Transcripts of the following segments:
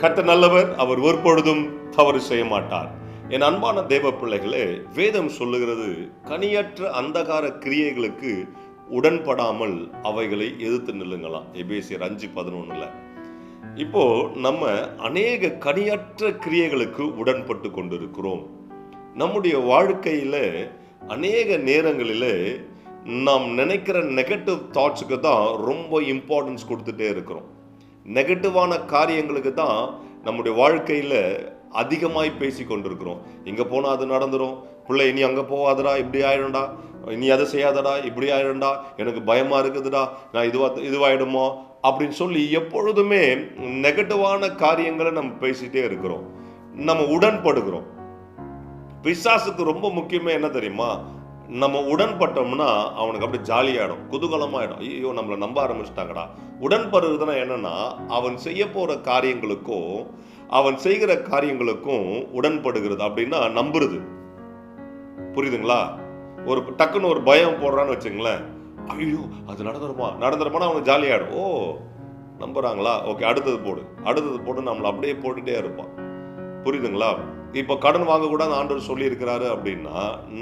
கத்த நல்லவர் அவர் ஒருபொழுதும் தவறு செய்ய மாட்டார். என் அன்பான தேவ பிள்ளைகளே வேதம் சொல்லுகிறது கனியற்ற அந்தகார கிரியைகளுக்கு உடன்படாமல் அவைகளை எதிர்த்து நில்லுங்களாம். எபேசியர் அஞ்சு பதினொன்றில் இப்போ நம்ம அநேக கனியற்ற கிரியைகளுக்கு உடன்பட்டு கொண்டிருக்கிறோம். நம்முடைய வாழ்க்கையில அநேக நேரங்களில் நாம் நினைக்கிற நெகட்டிவ் தாட்ஸுக்கு தான் ரொம்ப இம்பார்ட்டன்ஸ் கொடுத்துட்டே இருக்கிறோம். நெகட்டிவான காரியங்களுக்கு தான் நம்முடைய வாழ்க்கையில் அதிகமாய் பேசி கொண்டிருக்கிறோம். இங்கே போனால் அது நடந்துடும் பிள்ளை இனி அங்கே போகாதடா இப்படி ஆயிடும்டா. இனி அதை செய்யாதடா இப்படி ஆயிடும்டா. எனக்கு பயமாக இருக்குதுடா. நான் இதுவா இதுவாயிடுமோ? அப்படின்னு சொல்லி எப்பொழுதுமே நெகட்டிவான காரியங்களை நம்ம பேசிட்டே இருக்கிறோம். நம்ம உடன்படுகிறோம். பிசாசுக்கு ரொம்ப முக்கியமே என்ன தெரியுமா? நம்ம உடன்பட்டோம்னா அவனுக்கு அப்படியே ஜாலியாயிடும் குதூகலமாயிடும். ஐயோ நம்மளை நம்ப ஆரம்பிச்சிட்டாங்கடா. உடன்படுறதுனா என்னன்னா அவன் செய்ய போற காரியங்களுக்கும் அவன் செய்கிற காரியங்களுக்கும் உடன்படுகிறது அப்படின்னா நம்புறது. புரியுதுங்களா? ஒரு டக்குன்னு ஒரு பயம் போடுறான்னு வச்சுங்களேன். ஐயோ அது நடந்துருமா? நடந்துருமானா அவனுக்கு ஜாலியாயிடும். ஓ நம்புறாங்களா? ஓகே அடுத்தது போடு. அடுத்தது போட்டு நம்மளை அப்படியே போட்டுட்டே இருப்பான். புரியுதுங்களா? இப்போ கடன் வாங்கக்கூடாது ஆண்டவர் சொல்லியிருக்கிறாரு அப்படின்னா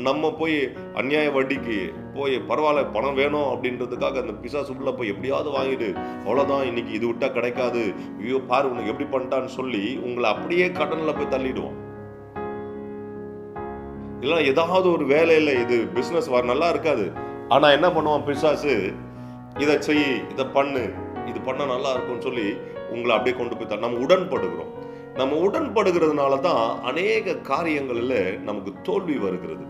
நம்ம போய் அநியாய வட்டிக்கு போய் பரவாயில்ல பணம் வேணும் அப்படின்றதுக்காக அந்த பிசாசு உள்ள போய் எப்படியாவது வாங்கிடு. அவ்வளோதான் இன்னைக்கு இது விட்டா கிடைக்காது. ஐயோ பாரு உனக்கு எப்படி பண்ணிட்டான்னு சொல்லி உங்களை அப்படியே கடனில் போய் தள்ளிடுவோம் இல்லைன்னா ஏதாவது ஒரு வேலையில் இது பிஸ்னஸ் வர நல்லா இருக்காது. ஆனால் என்ன பண்ணுவான் பிசாசு? இதை செய் இதை பண்ணு இது பண்ணால் நல்லா இருக்கும்னு சொல்லி உங்களை அப்படியே கொண்டு போய் தள்ள நம்ம உடன்படுகிறோம். நம்ம உடன்படுகிறதுனால தான் அநேக காரியங்களில் நமக்கு தோல்வி வருகிறது.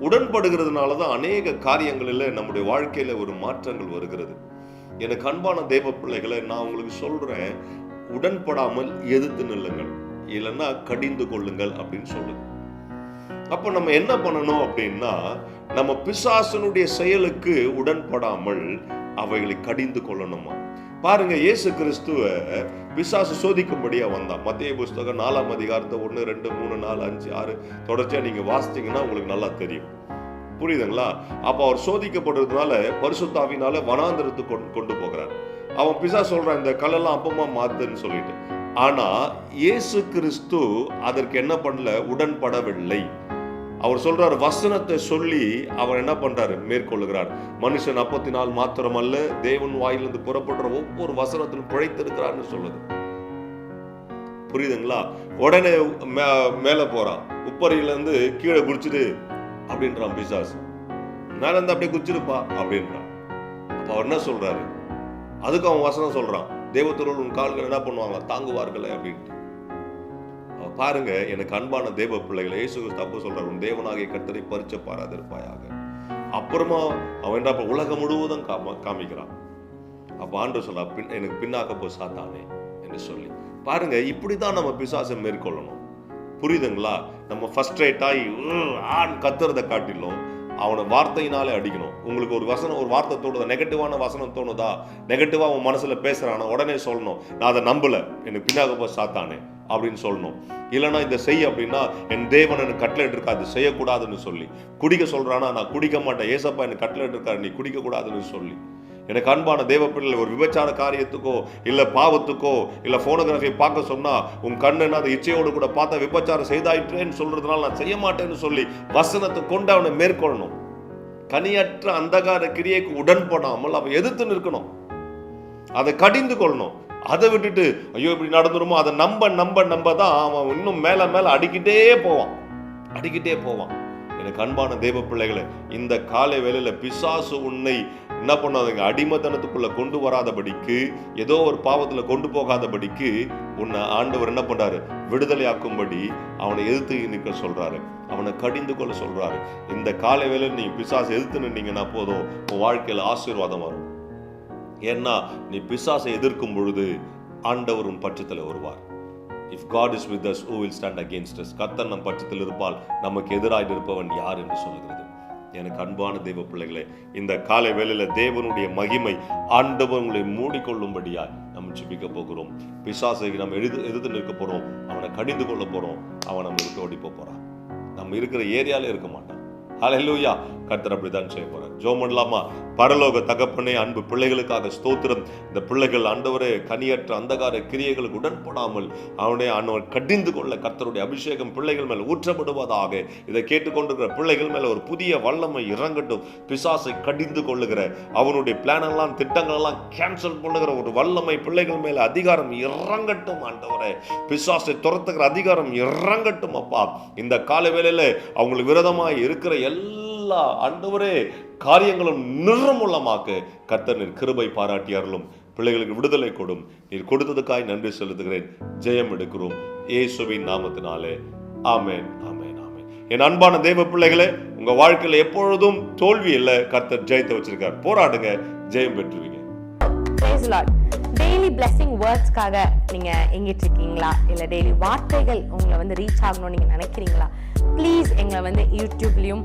உடன்படுகிறதுனால தான் அநேக காரியங்களில் நம்முடைய வாழ்க்கையில் ஒரு மாற்றங்கள் வருகிறது. எனக்கு அன்பான தெய்வ பிள்ளைகளை நான் உங்களுக்கு சொல்கிறேன் உடன்படாமல் எதிர்த்து நில்லுங்கள். இல்லைன்னா கடிந்து கொள்ளுங்கள் அப்படின்னு சொல்லுங்க அப்போ நம்ம என்ன பண்ணணும் அப்படின்னா நம்ம பிசாசனுடைய செயலுக்கு உடன்படாமல் அவைகளை கடிந்து கொள்ளணுமா? பாருங்க இயேசு கிறிஸ்துவ பிசாசு சோதிக்கும்படியா வந்தான். மத்திய புஸ்தகம் நாலாம் அதிகாரத்தை ஒன்று ரெண்டு மூணு நாலு அஞ்சு ஆறு. தொடர்ச்சியாக நீங்கள் வாசித்தீங்கன்னா உங்களுக்கு நல்லா தெரியும். புரியுதுங்களா? அப்போ அவர் சோதிக்கப்படுறதுனால பரிசுத்தாவினால வனாந்திரத்து கொண்டு கொண்டு போகிறார். அவன் பிசா சொல்றான் இந்த கல்லெல்லாம் அப்பமா மாத்துன்னு சொல்லிட்டு. ஆனா இயேசு கிறிஸ்து அதற்கு என்ன பண்ணல? உடன்படவில்லை. அவர் சொல்றார் வசனத்தை சொல்லி அவர் என்ன பண்றாரு? மேற்கொள்ளுகிறார். மனுஷன் அப்பத்தினால் அல்ல தேவன் வாயிலிருந்து புறப்படுற ஒவ்வொரு வசனத்திலும் பிழைத்திருக்கிறார்னு சொல்லுது. புரியுதுங்களா? உடனே மே- மேல போறான். உப்பரியில இருந்து கீழே குடிச்சிடு அப்படின்றான் பிசாசு. மேல இருந்து அப்படியே குச்சிருப்பா அப்படின்றான். அப்ப அவர் என்ன சொல்றாரு? அதுக்கு அவன் வசனம் சொல்றான். தேவத்தருள் உன் கால்கள் என்ன பண்ணுவாங்க தாங்குவார்களே அப்படின்ட்டு. பாருங்க எனக்கு அன்பான தேவ பிள்ளைகளை இயேசு தப்பு அப்போ சொல்றார் உன் தேவனாகிய கர்த்தரை பறிச்ச பாராதிருப்பாயாக. அப்புறமா அவன் என்ன உலகம் முழுவதும் காம காமிக்கிறான். அப்ப ஆண்டு சொல்றா பின் எனக்கு பின்னாக்க போ சாத்தானே என்று சொல்லி. பாருங்க இப்படிதான் நம்ம பிசாசை மேற்கொள்ளணும். புரியுதுங்களா? நம்ம ஃபர்ஸ்ட் ஆகி ஆண் கத்துறதை காட்டிலும் அவனை வார்த்தையினாலே அடிக்கணும். உங்களுக்கு ஒரு வசனம் ஒரு வார்த்தை தோணுதா? நெகட்டிவான வசனம் தோணுதா? நெகட்டிவா அவன் மனசுல பேசுறானா? உடனே சொல்லணும். நான் அதை நம்பல. எனக்கு பின்னாக போ சாத்தானே. அப்படின்னு சொல்லணும். இல்லைனா இந்த செய் அப்படின்னா என் தேவன் எனக்கு கட்லெட் இருக்கா அது செய்யக்கூடாதுன்னு சொல்லி. குடிக்க சொல்கிறானா நான் குடிக்க மாட்டேன். ஏசப்பா எனக்கு கட்லெட் இருக்காரு நீ குடிக்கக்கூடாதுன்னு சொல்லி. எனக்கு அன்பான தேவ பிள்ளை ஒரு விபச்சார காரியத்துக்கோ இல்லை பாவத்துக்கோ இல்லை ஃபோனோகிராஃபியை பார்க்க சொன்னா உன் கண்ணு என்ன அதை இச்சையோடு கூட பார்த்தா விபச்சாரம் செய்தாயிற்றேன்னு சொல்றதுனால நான் செய்ய மாட்டேன்னு சொல்லி வசனத்தை கொண்டு அவனை மேற்கொள்ளணும். கனியற்ற அந்தகார கிரியைக்கு உடன்படாமல் அவன் எதிர்த்து நிற்கணும். அதை கடிந்து கொள்ளணும். அதை விட்டுட்டு ஐயோ இப்படி நடந்துருமோ? அதை நம்ப நம்ப நம்ப தான் அவன் இன்னும் மேலே மேலே அடிக்கிட்டே போவான். அடிக்கிட்டே போவான். எனக்கு அன்பான தேவ பிள்ளைகளை இந்த காலை வேலையில் பிசாசு உன்னை என்ன பண்ணாதுங்க? அடிமத்தனத்துக்குள்ளே கொண்டு வராதபடிக்கு ஏதோ ஒரு பாவத்தில் கொண்டு போகாதபடிக்கு உன்னை ஆண்டவர் என்ன பண்ணுறாரு விடுதலையாக்கும்படி அவனை எதிர்த்து நிற்க சொல்கிறாரு அவனை கடிந்து கொள்ள சொல்கிறாரு இந்த காலை வேலையில் நீங்கள் பிசாசு எதிர்த்து நின்னீங்கன்னா போதும். உன் வாழ்க்கையில் ஆசீர்வாதம் வரும். ஏன்னா நீ பிசாசை எதிர்க்கும் பொழுது ஆண்டவரும் பட்சத்தில் வருவார். If God is with us who will stand against us கர்த்தர் நம் பட்சத்தில் இருப்பால் நமக்கு எதிராக இருப்பவன் யார் என்று சொல்லுகிறது. எனக்கு அன்பான தெய்வ பிள்ளைகளே இந்த காலை வேளையில தேவனுடைய மகிமை ஆண்டவர் உங்களை மூடிக்கொள்ளும்படியாய் நம்ம ஜெபிக்க போகிறோம். பிசாசை நம்ம எழுது எதிர்த்து நிற்க போறோம். அவனை கடிந்து கொள்ள போறோம். அவன் நம்ம விட்டு ஓடி போறான். நம்ம இருக்கிற ஏரியால இருக்க மாட்டான். ஹலோ கர்த்தர் அப்படிதான் செய்ய போறார். ஜோ பண்ணலாமா பரலோக தகப்பனே அன்பு பிள்ளைகளுக்காக ஸ்தோத்திரம். இந்த பிள்ளைகள் ஆண்டவரே கனியற்ற அந்தகார கிரியைகளுக்கு உடன்படாமல் அவனே ஆண்டவர் கடிந்து கொள்ள கர்த்தருடைய அபிஷேகம் பிள்ளைகள் மேல் ஊற்றப்படுவதாக இதை கேட்டுக்கொண்டிருக்கிற பிள்ளைகள் மேல ஒரு புதிய வல்லமை இறங்கட்டும். பிசாசை கடிந்து கொள்ளுகிற அவனுடைய பிளான் எல்லாம் திட்டங்கள் எல்லாம் கேன்சல் பண்ணுகிற ஒரு வல்லமை பிள்ளைகள் மேல அதிகாரம் இறங்கட்டும் ஆண்டவரே. பிசாசை துரத்துகிற அதிகாரம் இறங்கட்டும் அப்பா. இந்த கால வேலையில அவங்களுக்கு விரதமாக இருக்கிற எல்லா ஆண்டவரே காரியங்களும் நிர்மூலமாக்க கர்த்தர் நீர் கிருபை பாராட்டி அருளும். பிள்ளைகளுக்கு விடுதலை கொடும். நீர் கொடுத்ததுக்காய் நன்றி செலுத்துகிறேன். ஜெயம் எடுக்கிறோம். இயேசுவின் நாமத்தினாலே. ஆமேன் ஆமேன் ஆமேன். என் அன்பான தெய்வ பிள்ளைகளே உங்க வாழ்க்கையில எப்பொழுதும் தோல்வி இல்லை கர்த்தர் ஜெயத்தை வச்சிருக்கார். போராடுங்க ஜெயம் பெற்றுவீங்க. டெய்லி பிளெஸிங் வேர்ட்ஸ்க்காக நீங்க எங்கிட்டு இருக்கீங்களா இல்ல டெய்லி வார்த்தைகள் உங்களை வந்து ரீச் ஆகணும்னு நீங்க நினைக்கிறீங்களா? ப்ளீஸ் எங்களை வந்து யூடியூப்லயும்